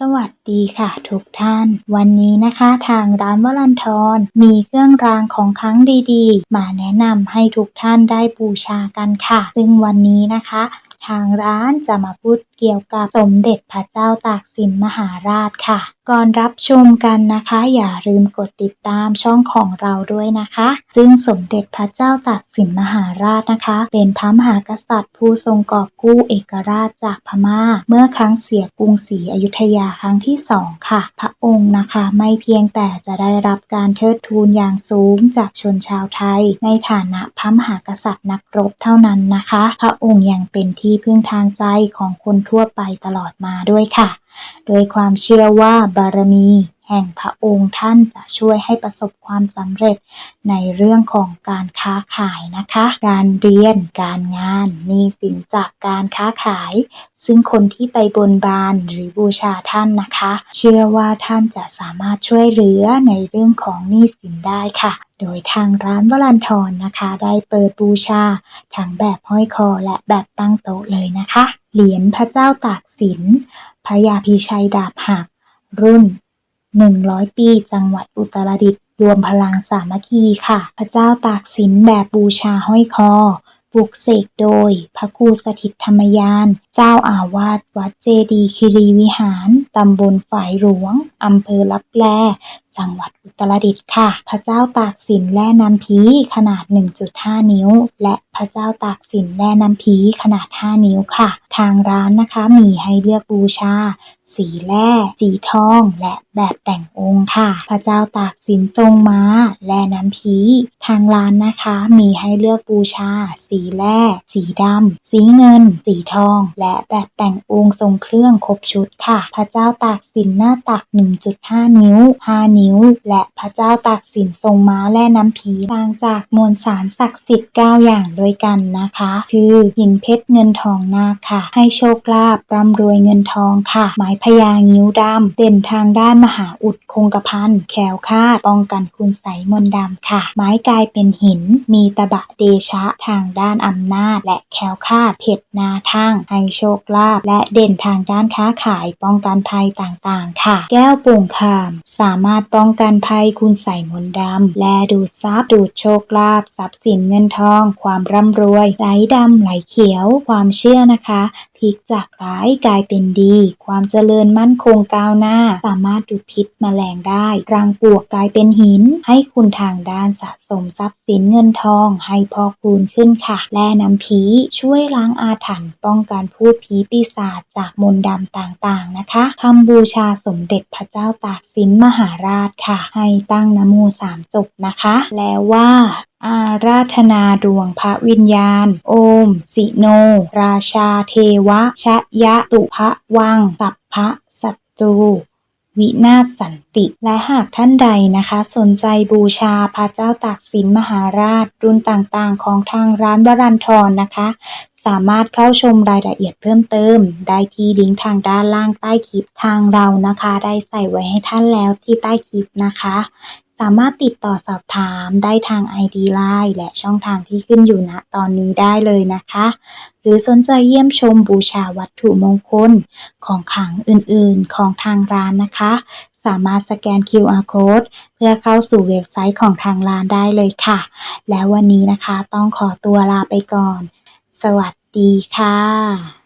สวัสดีค่ะทุกท่าน วันนี้นะคะทางร้านวลันทรมีเครื่องรางของขลังดีๆ มาแนะนำให้ทุกท่านได้บูชากันค่ะ ซึ่งวันนี้นะคะ ทางร้านจะมาพูดเกี่ยวกับสมเด็จพระเจ้าตากสินมหาราชค่ะ ก่อนรับชมกันนะคะ อย่าลืมกดติดตามช่องของเราด้วยนะคะ ซึ่งสมเด็จพระเจ้าตากสินมหาราชนะคะ เป็นพระมหากษัตริย์ ผู้ทรงกอบกู้เอกราชจากพม่า เมื่อครั้งเสียกรุงศรีอยุธยาครั้งที่สองค่ะ พระองค์นะคะไม่เพียงแต่จะได้รับการเทิดทูนอย่างสูงจากชนชาวไทย ในฐานะพระมหากษัตริย์นักรบเท่านั้นนะคะ พระองค์ยังเป็นที่พึ่งทางใจของคนทั่วไปตลอดมาด้วยค่ะ โดยความเชื่อว่าบารมีแห่งพระองค์ท่านจะช่วยให้ประสบความสำเร็จในเรื่องของการค้าขายนะคะ การเรียน การงานมีสินจากการค้าขาย ซึ่งคนที่ไปบนบานหรือบูชาท่านนะคะ เชื่อว่าท่านจะสามารถช่วยเหลือในเรื่องของหนี้สินได้ค่ะ โดยทางร้านวลันทรนะคะ ได้เปิดบูชาทั้งแบบห้อยคอและแบบตั้งโต๊ะเลยนะคะ เหรียญพระเจ้าตากสิน พระยาพิชัยดาบหัก รุ่น 100 ปี จังหวัดอุตรดิตถ์รวมพลังสามัคคีค่ะ พระเจ้าตากสินแบบบูชาห้อยคอปลุกเสกโดย พระครูสถิตธรรมยาน เจ้าอาวาสวัดเจดีคีรีวิหาร ตำบลฝายหลวง อำเภอลับแล จังหวัดอุตรดิตถ์ค่ะ พระเจ้าตากสินแล่น้ำพีขนาด 1.5 นิ้ว และพระเจ้าตากสินแล่น้ำพีขนาด 5 นิ้วค่ะ ทางร้านนะคะมีให้เลือกบูชา สีแร่ สีทอง และแบบแต่งองค์ค่ะ พระเจ้าตากสินทรงม้า แล่น้ำพีทางร้านนะคะมีให้เลือกบูชา สีแร่ สีดำ สีเงิน สีทอง และแบบแต่งองค์ทรงเครื่องครบชุดค่ะ พระเจ้าาตากสินหน้าตัก 1.5 นิ้ว 5 นิ้ว และพระเจ้าตากสินทรงม้าแล่น้ำพีางจากมวลสารศักดิ์สิทธิ์ 9 อย่างด้วยกันนะคะ คือหินเพชรเงินทองนาค่ะ ให้โชคลาภร่ำรวยเงินทองค่ะ ไม้พญางิ้วดำเด่นทางด้านมหาอุดคงกระพันแขวคาดป้องกันคุณไสมนดำค่ะ ไม้กลายเป็นหิน มีตะบะเดชะทางด้านอำนาจ และแขวคาดเพชรนาทั่งให้โชคลาภและเด่นทางด้านค้าขายป้องกันภัยต่างๆ ค่ะ แก้วโป่งคาม สามารถป้องกันภัยคุณใส่มนต์ดำ และดูดซับดูดโชคลาภทรัพย์สินเงินทอง ความร่ำรวยไหลดำไหลเขียว ความเชื่อนะคะ ลิกจากร้ายกลายเป็นดี ความเจริญมั่นคงก้าวหน้า สามารถดูดพิษแมลงได้ รังปลวกกลายเป็นหิน ให้คุณทางด้านสะสมทรัพย์สินเงินทองให้พอกูนขึ้นค่ะ และน้ำผีช่วยล้างอาถรรพ์ป้องกันพูดผีปีศาจจากมนต์ดำต่างๆนะคะคำบูชาสมเด็จพระเจ้าตากสินมหาราชค่ะ ให้ตั้งนโมสามจบนะคะ แล้วว่า อาราธนาดวงพระวิญญาณ โอม สิโน ราชาเทวะ ชะยะตุพะวัง สัพพะศัตรูวินาศสันติ และหากท่านใดนะคะ สนใจบูชาพระเจ้าตากสินมหาราช รุ่นต่างๆ ของทางร้านวรันทรนะคะ สามารถเข้าชมรายละเอียดเพิ่มเติม ได้ที่ลิงก์ทางด้านล่างใต้คลิปทางเรานะคะ ได้ใส่ไว้ให้ท่านแล้วที่ใต้คลิปนะคะ สามารถติดต่อสอบถามได้ทาง ID Line และช่องทางที่ขึ้นอยู่ณตอนนี้ได้เลยนะคะ หรือสนใจเยี่ยมชมบูชาวัตถุมงคล ของขลังอื่นๆ ของทางร้านนะคะ สามารถสแกน QR Code เพื่อเข้าสู่เว็บไซต์ของทางร้านได้เลยค่ะ และวันนี้นะคะต้องขอตัวลาไปก่อน สวัสดีค่ะ